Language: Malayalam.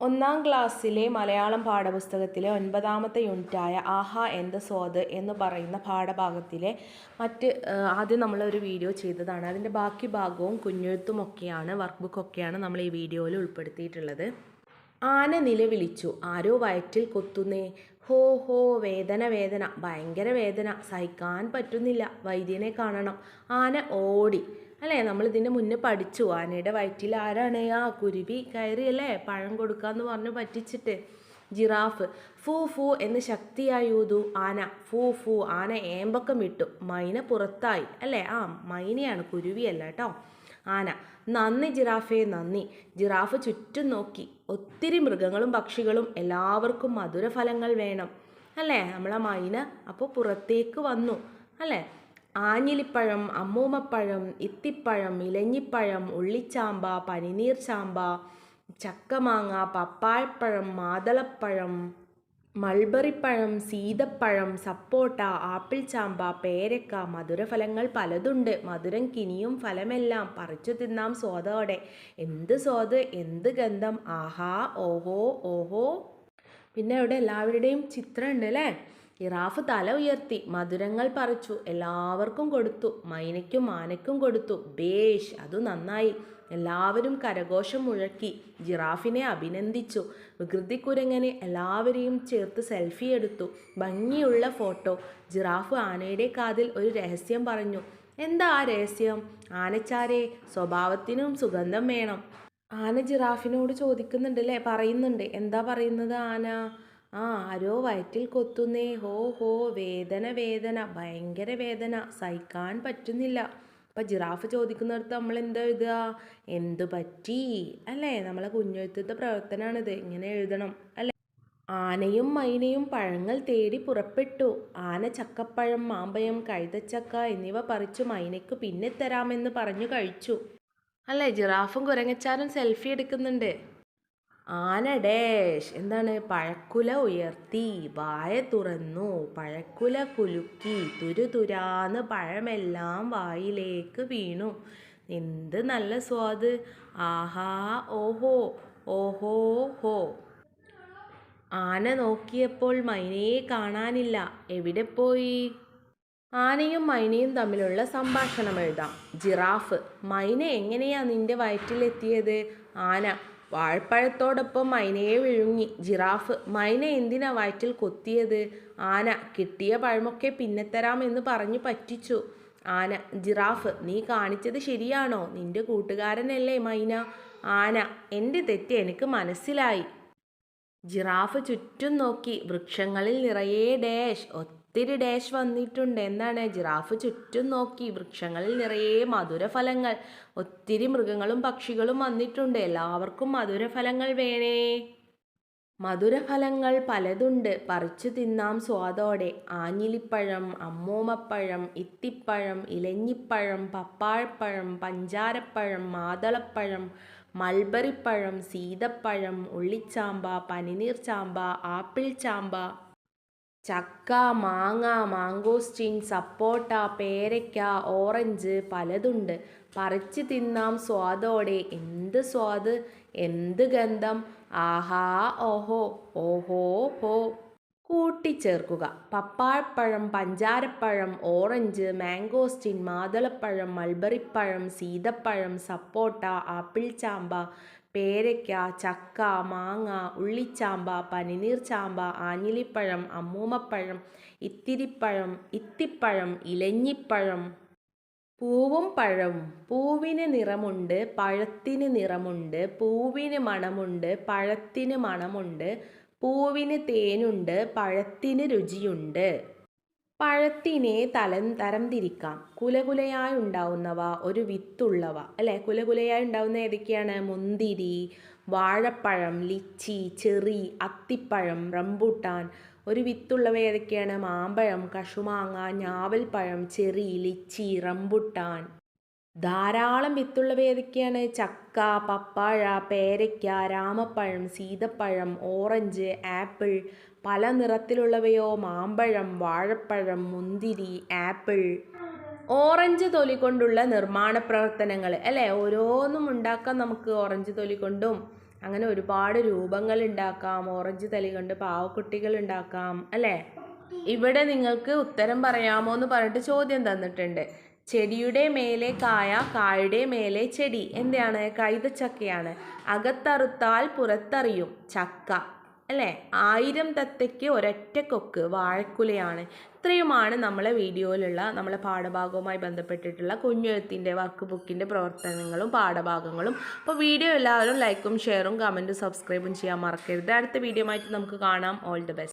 ഒന്നാം ക്ലാസ്സിലെ മലയാളം പാഠപുസ്തകത്തിലെ ഒൻപതാമത്തെ യൂണിറ്റായ ആഹാ എന്ത് സ്വാദ് എന്ന് പറയുന്ന പാഠഭാഗത്തിലെ മറ്റ് ആദ്യം നമ്മളൊരു വീഡിയോ ചെയ്തതാണ്. അതിന്റെ ബാക്കി ഭാഗവും കുഞ്ഞെഴുത്തുമൊക്കെയാണ് വർക്ക് ബുക്കൊക്കെയാണ് നമ്മൾ ഈ വീഡിയോയിൽ ഉൾപ്പെടുത്തിയിട്ടുള്ളത്. ആന നിലവിളിച്ചു. ആരോ വയറ്റിൽ കൊത്തുന്നേ ഹോ ഹോ വേദന വേദന ഭയങ്കര വേദന സഹിക്കാൻ പറ്റുന്നില്ല വൈദ്യനെ കാണണം ആന ഓടി. അല്ലേ? നമ്മൾ ഇതിന്റെ മുന്നേ പഠിച്ചു ആനയുടെ വയറ്റിൽ ആരാണ്? ആ കുരുവി കയറിയല്ലേ? പഴം കൊടുക്കാന്ന് പറഞ്ഞ് പറ്റിച്ചിട്ട്. ജിറാഫ്. ഫൂ ഫൂ എന്ന് ശക്തിയായി ഊതു ആന. ഫൂ ഫൂ ആന ഏമ്പക്കം വിട്ടു മൈന പുറത്തായി. അല്ലേ? ആ മൈനയാണ് കുരുവിയല്ല കേട്ടോ. ആന. നന്ദി ജിറാഫേ നന്ദി. ജിറാഫ് ചുറ്റും നോക്കി. ഒത്തിരി മൃഗങ്ങളും പക്ഷികളും എല്ലാവർക്കും മധുരഫലങ്ങൾ വേണം. അല്ലേ? നമ്മളെ മൈന അപ്പോൾ പുറത്തേക്ക് വന്നു. അല്ലേ? ആഞ്ഞിലിപ്പഴം അമ്മൂമ്മപ്പഴം ഇത്തിപ്പഴം ഇലഞ്ഞിപ്പഴം ഉള്ളിച്ചാമ്പ പനിനീർ ചാമ്പ ചക്കമാങ്ങ പപ്പായപ്പഴം മാതളപ്പഴം മൾബറിപ്പഴം സീതപ്പഴം സപ്പോട്ട ആപ്പിൾ ചാമ്പ പേരക്ക മധുരഫലങ്ങൾ പലതുണ്ട്. മധുരം കിനിയും ഫലമെല്ലാം പറിച്ചു തിന്നാം സ്വാദോടെ. എന്ത് സ്വാദ് എന്ത് ഗന്ധം? ആഹാ ഓഹോ ഓഹോ. പിന്നെ അവിടെ എല്ലാവരുടെയും ചിത്രം ഉണ്ട് അല്ലേ? ഇറാഫ് തല ഉയർത്തി മധുരങ്ങൾ പറിച്ചു എല്ലാവർക്കും കൊടുത്തു മൈനയ്ക്കും ആനയ്ക്കും കൊടുത്തു ബേഷ് അതു നന്നായി. എല്ലാവരും കരഘോഷം മുഴക്കി ജിറാഫിനെ അഭിനന്ദിച്ചു. വികൃതി കുരങ്ങനെ എല്ലാവരെയും ചേർത്ത് സെൽഫി എടുത്തു. ഭംഗിയുള്ള ഫോട്ടോ. ജിറാഫ് ആനയുടെ കാതിൽ ഒരു രഹസ്യം പറഞ്ഞു. എന്താ ആ രഹസ്യം? ആനച്ചാരെ സ്വഭാവത്തിനും സുഗന്ധം വേണം. ആന ജിറാഫിനോട് ചോദിക്കുന്നുണ്ടല്ലേ പറയുന്നുണ്ട്. എന്താ പറയുന്നത് ആന? ആ ആരോ വയറ്റിൽ കൊത്തുന്നേ. ഹോ ഹോ വേദന വേദന ഭയങ്കര വേദന. സഹിക്കാൻ പറ്റുന്നില്ല. അപ്പം ജിറാഫ് ചോദിക്കുന്നിടത്ത് നമ്മൾ എന്താ എഴുതുക? എന്തു പറ്റി? അല്ലേ? നമ്മളെ കുഞ്ഞെഴുത്തത്തെ പ്രവർത്തനമാണിത് ഇങ്ങനെ എഴുതണം. അല്ലേ? ആനയും മൈനയും പഴങ്ങൾ തേടി പുറപ്പെട്ടു. ആന ചക്കപ്പഴം മാമ്പഴം കഴുതച്ചക്ക എന്നിവ പറിച്ചു മൈനയ്ക്ക് പിന്നെ തരാമെന്ന് പറഞ്ഞു കഴിച്ചു. അല്ലേ? ജിറാഫും കുരങ്ങച്ചാരും സെൽഫി എടുക്കുന്നുണ്ട്. ആന ഡേഷ്. എന്താണ്? പഴക്കുല ഉയർത്തി വായ തുറന്നു പഴക്കുല കുലുക്കി തുരുതുരാന്ന് പഴമെല്ലാം വായിലേക്ക് വീണു. എന്ത് നല്ല സ്വാദ്. ആഹാ ഓഹോ ഓഹോ ഹോ. ആന നോക്കിയപ്പോൾ മൈനയെ കാണാനില്ല. എവിടെ പോയി? ആനയും മൈനയും തമ്മിലുള്ള സംഭാഷണം എഴുതാം. ജിറാഫ്. മൈന എങ്ങനെയാ നിന്റെ വയറ്റിലെത്തിയത്? ആന വാഴപ്പഴത്തോടൊപ്പം മൈനയെ വിഴുങ്ങി. ജിറാഫ് മൈന എന്തിനാ വയറ്റിൽ കൊത്തിയത്? ആന കിട്ടിയ പഴമൊക്കെ പിന്നെ തരാമെന്ന് പറഞ്ഞു പറ്റിച്ചു. ആന ജിറാഫ് നീ കാണിച്ചത് ശരിയാണോ? നിന്റെ കൂട്ടുകാരനല്ലേ മൈന? ആന എന്റെ തെറ്റ് എനിക്ക് മനസ്സിലായി. ജിറാഫ് ചുറ്റും നോക്കി വൃക്ഷങ്ങളിൽ നിറയെ ഡാഷ് ഒത്തിരി ഡാഷ് വന്നിട്ടുണ്ട്. എന്താണ്? ജിറാഫ് ചുറ്റും നോക്കി. വൃക്ഷങ്ങളിൽ നിറയെ മധുരഫലങ്ങൾ. ഒത്തിരി മൃഗങ്ങളും പക്ഷികളും വന്നിട്ടുണ്ട്. എല്ലാവർക്കും മധുരഫലങ്ങൾ വേണേ. മധുരഫലങ്ങൾ പലതുണ്ട്. പറിച്ചു തിന്നാം സ്വാദോടെ. ആഞ്ഞിലിപ്പഴം അമ്മൂമപ്പഴം ഇത്തിപ്പഴം ഇലഞ്ഞിപ്പഴം പപ്പാഴപ്പഴം പഞ്ചാരപ്പഴം മാതളപ്പഴം മൾബറിപ്പഴം സീതപ്പഴം ഉള്ളിച്ചാമ്പ പനിനീർ ചാമ്പ ആപ്പിൾ ചാമ്പ ചക്ക മാങ്ങ മാങ്കോസ്റ്റിൻ സപ്പോട്ട പേരയ്ക്ക ഓറഞ്ച് പലതുണ്ട്. പറിച്ച് തിന്നാം സ്വാദോടെ. എന്ത് സ്വാദ്? എന്ത് ഗന്ധം? ആഹാ ഓഹോ ഓഹോ ഹോ. കൂട്ടിച്ചേർക്കുക. പപ്പാഴപ്പഴം പഞ്ചാരപ്പഴം ഓറഞ്ച് മാങ്കോസ്റ്റിൻ മാതളപ്പഴം മൾബറിപ്പഴം സീതപ്പഴം സപ്പോട്ട ആപ്പിൾ ചാമ്പ പേരയ്ക്ക ചക്ക മാങ്ങ ഉള്ളിച്ചാമ്പ പനിനീർ ചാമ്പ ആഞ്ഞിലിപ്പഴം അമ്മൂമ്മപ്പഴം ഇത്തിരിപ്പഴം ഇത്തിപ്പഴം ഇലഞ്ഞിപ്പഴം. പൂവും പഴവും. പൂവിന് നിറമുണ്ട് പഴത്തിന് നിറമുണ്ട് പൂവിന് മണമുണ്ട് പഴത്തിന് മണമുണ്ട് പൂവിന് തേനുണ്ട് പഴത്തിന് രുചിയുണ്ട്. പഴത്തിനെ തലം തരംതിരിക്കാം. കുലകുലയായി ഉണ്ടാവുന്നവ ഒരു വിത്തുള്ളവ. അല്ലേ? കുലകുലയായി ഉണ്ടാവുന്ന ഏതൊക്കെയാണ്? മുന്തിരി വാഴപ്പഴം ലിച്ചി ചെറി അത്തിപ്പഴം റംബൂട്ടാൻ. ഒരു വിത്തുള്ളവ ഏതൊക്കെയാണ്? മാമ്പഴം കശുമാങ്ങ ഞാവൽപ്പഴം ചെറി ലിച്ചി റംബുട്ടാൻ. ധാരാളം വിത്തുള്ളവ ഏതൊക്കെയാണ് ചക്ക പപ്പാഴ പേരയ്ക്ക രാമപ്പഴം സീതപ്പഴം ഓറഞ്ച് ആപ്പിൾ പല നിറത്തിലുള്ളവയോ മാമ്പഴം വാഴപ്പഴം മുന്തിരി ആപ്പിൾ. ഓറഞ്ച് തൊലി കൊണ്ടുള്ള നിർമ്മാണ പ്രവർത്തനങ്ങൾ അല്ലേ? ഓരോന്നും ഉണ്ടാക്കാം നമുക്ക് ഓറഞ്ച് തൊലി കൊണ്ടും. അങ്ങനെ ഒരുപാട് രൂപങ്ങൾ ഉണ്ടാക്കാം. ഓറഞ്ച് തലി കൊണ്ട് പാവക്കുട്ടികൾ ഉണ്ടാക്കാം അല്ലേ? ഇവിടെ നിങ്ങൾക്ക് ഉത്തരം പറയാമോ എന്ന് പറഞ്ഞിട്ട് ചോദ്യം തന്നിട്ടുണ്ട്. ചെടിയുടെ മേലെ കായ കായുടെ മേലെ ചെടി എന്താണ് കൈതച്ചക്കയാണ്. അകത്തറുത്താൽ പുറത്തറിയും ചക്ക അല്ലേ? ആയിരം തത്തയ്ക്ക് ഒരൊറ്റ കൊക്ക് വാഴക്കുലയാണ്. ഇത്രയുമാണ് നമ്മളെ വീഡിയോയിലുള്ള നമ്മളെ പാഠഭാഗവുമായി ബന്ധപ്പെട്ടിട്ടുള്ള കുഞ്ഞെഴുത്തിന്റെ വർക്ക് ബുക്കിന്റെ പ്രവർത്തനങ്ങളും പാഠഭാഗങ്ങളും. അപ്പോൾ വീഡിയോ എല്ലാവരും ലൈക്കും ഷെയറും കമന്റും സബ്സ്ക്രൈബും ചെയ്യാൻ മറക്കരുത്. അടുത്ത വീഡിയോ നമുക്ക് കാണാം. All the best.